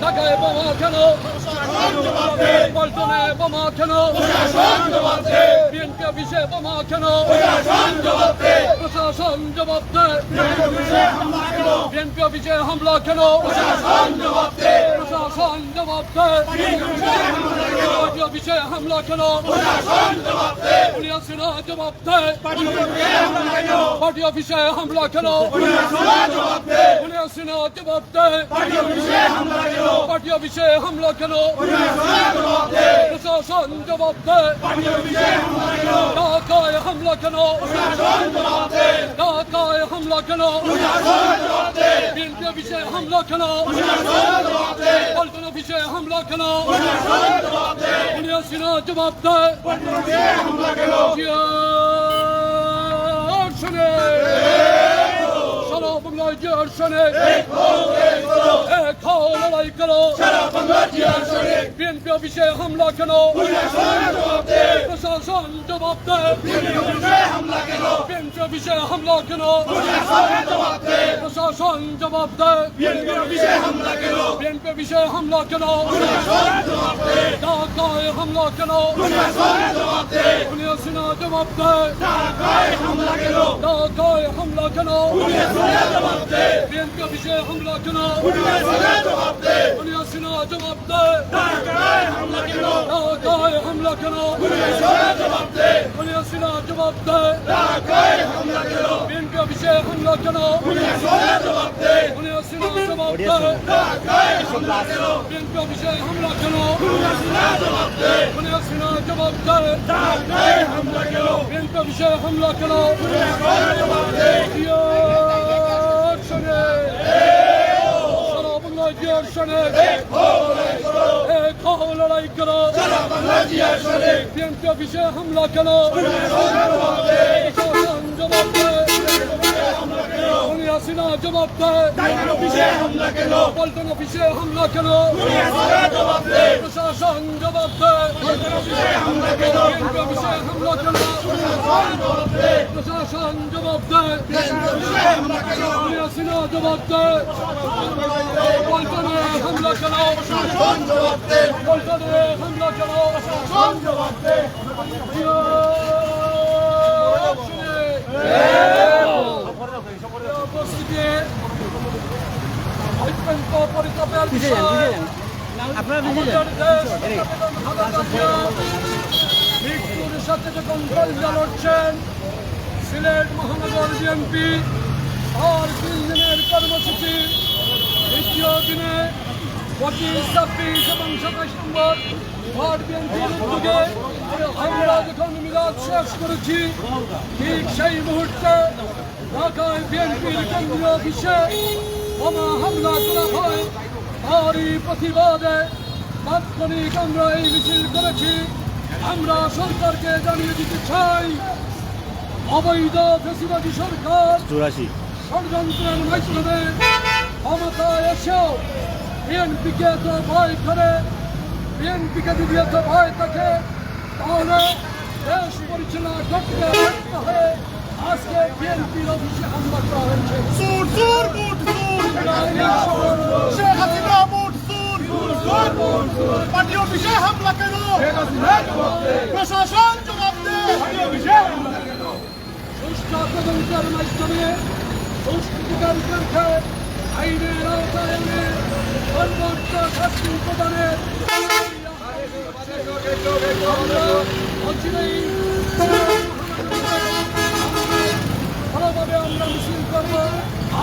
ঢাকায় বোমা কেন পল্টনে বোমা কেন বিএনপি অফিসে বোমা কেন প্রশাসন জবাব দেয় বিএনপি অফিসে হামলা কেন প্রশাসন জবাব দেয় পার্টি অফিসে হামলা কেন? পুলিশ সেনা জবাব দেয় পার্টি অফিসে হামলা কেন? পুলিশ সেনা জবাব দেয় পার্টি অফিসে হামলা কেন? প্রশাসন জবাব দেয় ঢাকায় হামলা কেন ঢাকায় হামলা কেন বিএনপি অফিসে হামলা কেন পল্টন অফিসে হামলা কেন পুলিশ সেনা জবাব দেয় জিয়ার শোনে সারা বাংলায় জিয়ার শোনে এক হও লড়াই করো। বিএনপি অফিসে হামলা কেন? প্রশাসন জবাব দেয়। বিএনপি অফিসে হামলা কেন? প্রশাসন জবাব দেয়। বিএনপি অফিসে হামলা কেন? ঢাকায় হামলা কেন? পুলিশ সেনা জবাব দেয়। ঢাকায় হামলা কেন? বিএনপি অফিসে হামলা কেন? পুলিশ সেনা কেন সেনা জবাব দেয় বিএনপি অফিসে হামলা কেন পুলিশ সেনা জবাব দেয় বিএনপি অফিসে হামলা কেন পুলিশ সেনা জবাব দেয় বিএনপি অফিসে হামলা কেন জিয়ার শোনে সারা বাংলা হও লড়াই করো বিএনপি অফিসে হামলা কেন? প্রশাসন জবাব দেয়। জবাব দেয় পল্টন অফিসে হামলা কেন? প্রশাসন জবাব দেয়। বিএনপি অফিসে হামলা কেন? প্রশাসন জবাব দেয়। পুলিশ সেনা জবাব দেয়। পল্টনে হামলা কেন? পল্টনে হামলা কেন? অত্যন্ত পরিতাপের বিষয়। মৃত্যুর সাথে যখন লড়ছেন সিলেট মহানগর বিএনপি আর তিন দিনের কর্মসূচি দ্বিতীয় দিনে পঁচিশ ছাব্বিশ এবং সাতাশ নম্বর ওয়ার্ড বিএনপির উদ্যোগে আমরা যখন মিলাদ শেষ করেছি ঠিক সেই মুহূর্তে ঢাকায় বিএনপির কেন্দ্রীয় অফিসে বোমা হামলা করা হয় তারই প্রতিবাদে তাৎক্ষণিক আমরা এই মিছিল করেছি আমরা সরকারকে জানিয়ে দিতে চাই অবৈধ ফেসিবাদী সরকার চুরাশি। ষড়যন্ত্রের মাধ্যমে ক্ষমতায় এসেও বিএনপিকে তো ভয় করে, বিএনপিকে যদি এত ভয় থাকে, তাহলে দেশ পরিচালনা করতে ব্যর্থ হয়ে আজকে বিএনপির অফিসে হামলা করা হয়েছে সুর সুর বুট সুর শেখ হাসিনা বুট সুর পার্টি অফিসে হামলা কেন প্রশাসন জবাব দে সুষ্ঠু তদন্তের মাধ্যমে সংস্কৃতিকার বিরুদ্ধে আইনের আওতায় এনে সর্বোচ্চ শাস্তি প্রদানের আমরা অচিরেই ভালোভাবে আমরা মিছিল করব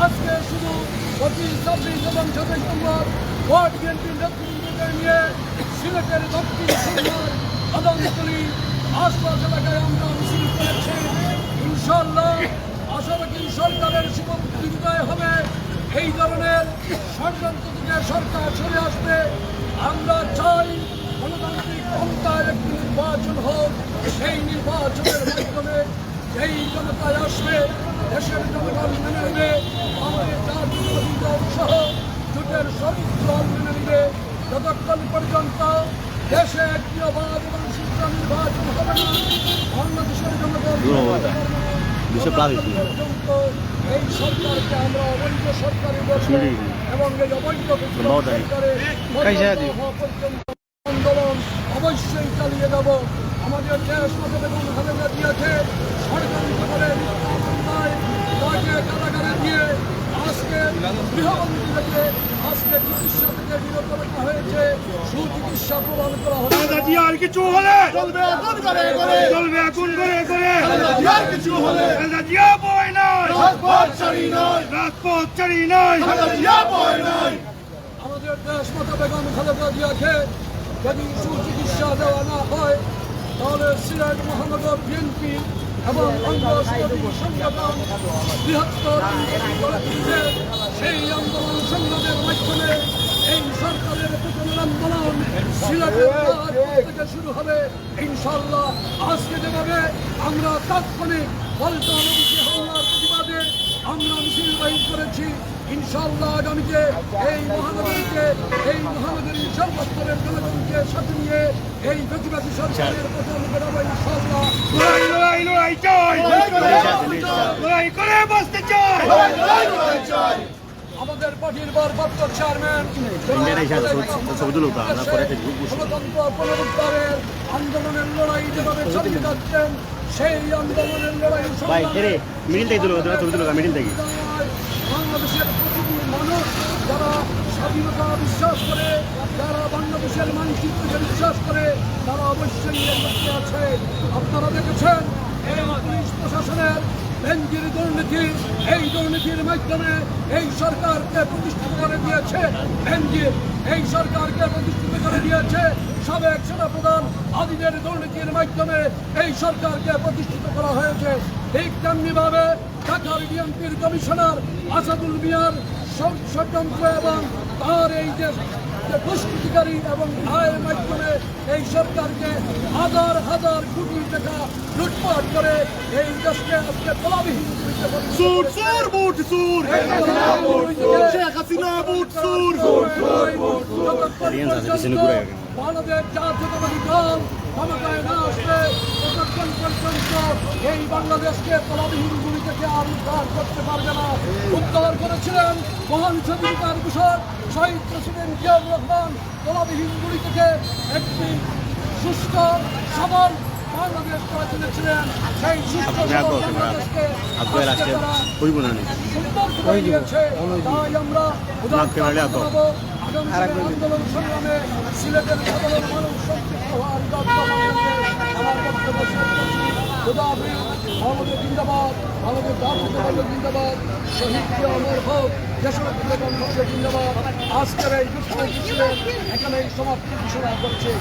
আজকে শুধু পঁচিশ, ছাব্বিশ এবং সাতাশ নম্বর ওয়ার্ড বিএনপির নেতৃত্বকে নিয়ে সিলেটের দক্ষিণ আদমতলী আশপাশ এলাকায় আমরা মিছিল করেছি। ইনশাল্লাহ আশা রাখি সরকারের সুবিধায় হবে। এই ধরনের ষড়যন্ত্র থেকে সরকার সরে আসবে। আমরা চাই গণতান্ত্রিক ক্ষমতার একটি নির্বাচন হোক। সেই নির্বাচনের মাধ্যমে এই জনতায় আসবে, দেশের জনগণ মেনে নেবে আমাদের জাতীয় দল সহ সর্বদল মেনে নিবে যতক্ষণ পর্যন্ত দেশে একটি অবাধ এবং সুস্থ নির্বাচন হবে না অন্য দেশের জনগণ এই সরকারকে আমরা অবৈধ সরকারে বসে এবং এই অবৈধ সরকারে আন্দোলন অবশ্যই চালিয়ে যাব। আমাদের দেশ এবং হালেনা দিয়েছে সরকারি খবরের তাকে কারাগারে দিয়ে আজকে গৃহবন্দী থেকে আজকে চিকিৎসা থেকে বিরত রাখা হয়েছে। সুচিকিৎসা প্রদান করা হচ্ছে। জিয়ার কিছু হলে। চলবে আগুন করে করে। চলবে আগুন করে করে। জিয়ার কিছু হলে। জিয়া বয় নয়। রাজপথ ছাড়ি নয়। রাজপথ চড়ি নয়। জিয়া বয় নয়। আমাদের দেশ মাতা বেগম খালেদা জিয়াকে যদি সুচিকিৎসা দেওয়া না হয় তাহলে সিলেট মহানগর বিএনপি এবং সংগঠন বৃহত্তর। সেই আন্দোলন সংগ্রামের মাধ্যমে এই সরকারের পেছনের আন্দোলন থেকে শুরু হবে ইনশাল্লাহ আজকে যেভাবে আমরা তাৎক্ষণিক পল্টন হামলার প্রতিবাদে আমরা মিছিল বাহির করেছি ইনশাল্লাহ আগামীতে এই মহানগরীকে, এই মহানগরীর সর্বস্তরের জনগণকে সাথে নিয়ে এই প্রতিবাদী সরকারের পতন করাবো ইনশাল্লাহ লড়াই লড়াই লড়াই চাই। লড়াই করে বসতে চাই। আমাদের পার্টির ভারপ্রাপ্ত চেয়ারম্যান। পুনরুদ্ধারের আন্দোলনের লড়াই যেভাবে চালিয়ে যাচ্ছেন সেই আন্দোলনের লড়াই বাংলাদেশের প্রতিটি মানুষ যারা স্বাধীনতা বিশ্বাস করে যারা বাংলাদেশের মানচিত্রকে বিশ্বাস করে তারা অবশ্যই আছে। আপনারা দেখেছেন পুলিশ প্রশাসনের বেঞ্জির দুর্নীতি, এই দুর্নীতির মাধ্যমে এই সরকারকে প্রতিষ্ঠিত করে দিয়েছে বেঞ্জির এই সরকারকে প্রতিষ্ঠিত করে দিয়েছে সাবেক সেনাপ্রধান আদিদের দুর্নীতির মাধ্যমে এই সরকারকে প্রতিষ্ঠিত করা হয়েছে। ঠিক তেমনিভাবে ঢাকার বিএনপির কমিশনার আসাদুল মিয়ার ষড়যন্ত্র এবং তার এই যে যে দুষ্কৃতিকারী এবং আয়ের মাধ্যমে এই সরকারকে হাজার হাজার কোটি টাকা লুটপাট করে এই দেশকে আজকে তলাবিহীন করিতে পরিণত সুর সুর বুট সুর। শেখ হাসিনা বুট সুর। Aliens আছে, পিছনে ঘুরে গেছে। বাংলাদেশ জাতীয়তাবাদী দল ক্ষমতায় না আসলে ততক্ষণ পর্যন্ত এই বাংলাদেশকে তলাবিহীন গুলি থেকে আর উদ্ধার করতে পারবে না। উদ্ধার করেছিলেন মহান স্বাধীনতার ঘোষক শহীদ প্রেসিডেন্ট জিয়াউর রহমান তলাবিহীন গুলি থেকে একটি সুস্থ সবল বাংলাদেশ করে তুলেছিলেন। সেই সুস্থ বাংলাদেশকে তাই আমরা আন্দোলন সংগ্রামে সিলেটের সাধারণ মানুষ সম্পৃক্ত হওয়ার আমার বক্তব্য আমাদের জিন্দাবাদ আমাদের জাতীয়তাবাদ জিন্দাবাদ, শহীদকে অমর হোক দেশের মুক্তির জিন্দাবাদ। আজকের এই দুঃখ এই সমাপ্তি ঘোষণা করছে।